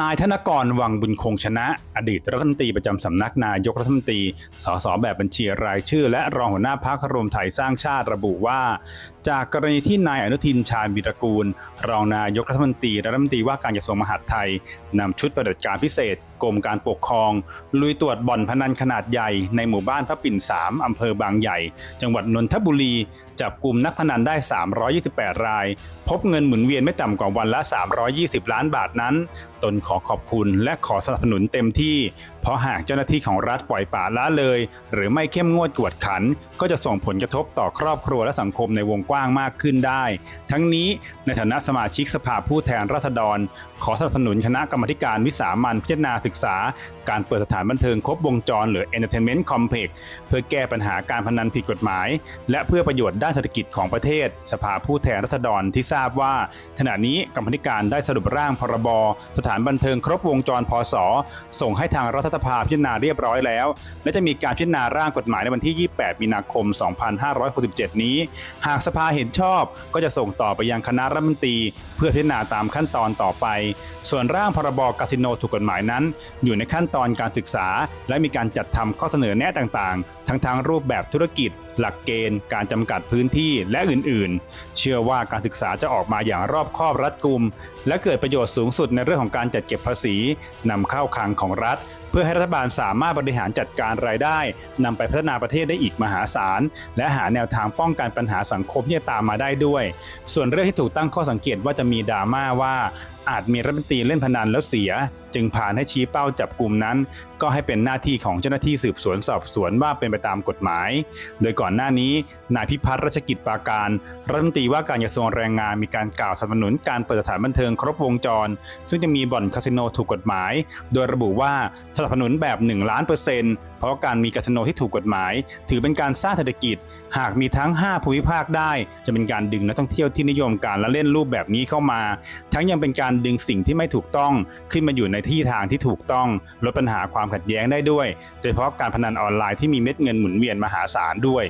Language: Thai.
นายธนกรวังบุญคงชนะ อดีตรัฐมนตรีประจำสำนักนายกรัฐมนตรี สสแบบบัญชีรายชื่อ และรองหัวหน้าพักรวมไทยสร้างชาติระบุว่า จากกรณีที่นายอนุทินชาญวิรกูล รองนายกรัฐมนตรีและรัฐมนตรีว่าการกระทรวงมหาดไทยนำชุดปฏิบัติการพิเศษกรมการปกครอง ลุยตรวจบ่อนพนันขนาดใหญ่ในหมู่บ้านพระปิ่น 3 อำเภอบางใหญ่ จังหวัดนนทบุรี จับกลุ่มนักพนันได้ 328 ราย พบเงินหมุนเวียนไม่ต่ำกว่าวันละ 320 ล้านบาทนั้นตนขอขอบคุณ และขอสนับสนุนเต็มที่ เพราะหากเจ้าหน้าที่ของรัฐปล่อยปละละเลย หรือไม่เข้มงวดกวดขัน ก็จะส่งผลกระทบต่อครอบครัวและสังคมในวงกว้างมากขึ้นได้ ทั้งนี้ในฐานะสมาชิกสภาผู้แทนราษฎร ขอสนับสนุนคณะกรรมการวิสามันพิจารณาศึกษา การเปิดสถานบันเทิงครบวงจรหรือ Entertainment Complex เพื่อแก้ปัญหาการพนันผิดกฎหมาย และเพื่อประโยชน์ด้านเศรษฐกิจของประเทศ สภาผู้แทนราษฎรที่ทราบว่า ขณะนี้กรรมธิการได้สรุปร่างพรบสถานบันเทิงครบวงจรพศส่งให้ทางรัฐสภาพิจารณาเรียบร้อยแล้ว และจะมีการพิจารณาร่างกฎหมายในวันที่ 28 มีนาคม 2567 นี้ หากสภาเห็นชอบก็จะส่งต่อไปยังคณะรัฐมนตรี เพื่อพิจารณาตามขั้นตอนต่อไป ส่วนร่างพรบคาสิโนถูกกฎหมายนั้น อยู่ในขั้นตอนการศึกษา และมีการจัดทำข้อเสนอแนะต่างๆ ทั้งทางรูปแบบธุรกิจ หลักเกณฑ์ การจำกัดพื้นที่และอื่นๆ เชื่อว่าการศึกษาจะออกมาอย่างรอบคอบรัดกุม และเกิดประโยชน์สูงสุดในเรื่องของการจัดเก็บภาษีนำเข้าคลังของรัฐ เพื่อให้รัฐบาลสามารถบริหารจัดการรายได้นำไปพัฒนาประเทศได้อีกมหาศาล และหาแนวทางป้องกันปัญหาสังคมที่ตามมาได้ด้วย ส่วนเรื่องที่ถูกตั้งข้อสังเกตว่าจะมีดราม่าว่า อาจมีรัฐมนตรีเล่นพนันแล้วเสีย จึงผ่านให้ชี้เป้าจับกลุ่มนั้น ก็ให้เป็นหน้าที่ของเจ้าหน้าที่สืบสวนสอบสวนว่าเป็นไปตามกฎหมาย โดยก่อนหน้านี้นายพิพัฒน์รัชกิจปราการรัฐมนตรีว่าการกระทรวงแรงงานมีการกล่าวสนับสนุนการเปิดสถานบันเทิงครบวงจร ซึ่งจะมีบ่อนคาสิโนถูกกฎหมาย โดยระบุว่าสนับสนุนแบบ 1 ล้านเปอร์เซ็นต์เพราะการมีคาสิโนที่ถูกกฎหมาย ถือเป็นการสร้างเศรษฐกิจ หากมีทั้ง 5 ภูมิภาคได้ จะเป็นการดึงนักท่องเที่ยวที่นิยมการละเล่นรูปแบบนี้เข้ามา ทั้งยังเป็นการดึงสิ่งที่ไม่ถูกต้องขึ้นมาอยู่ในที่ทางที่ถูกต้องลดปัญหาความขัดแย้งได้ด้วย โดยเฉพาะการพนันออนไลน์ที่มีเม็ดเงินหมุนเวียนมหาศาลด้วย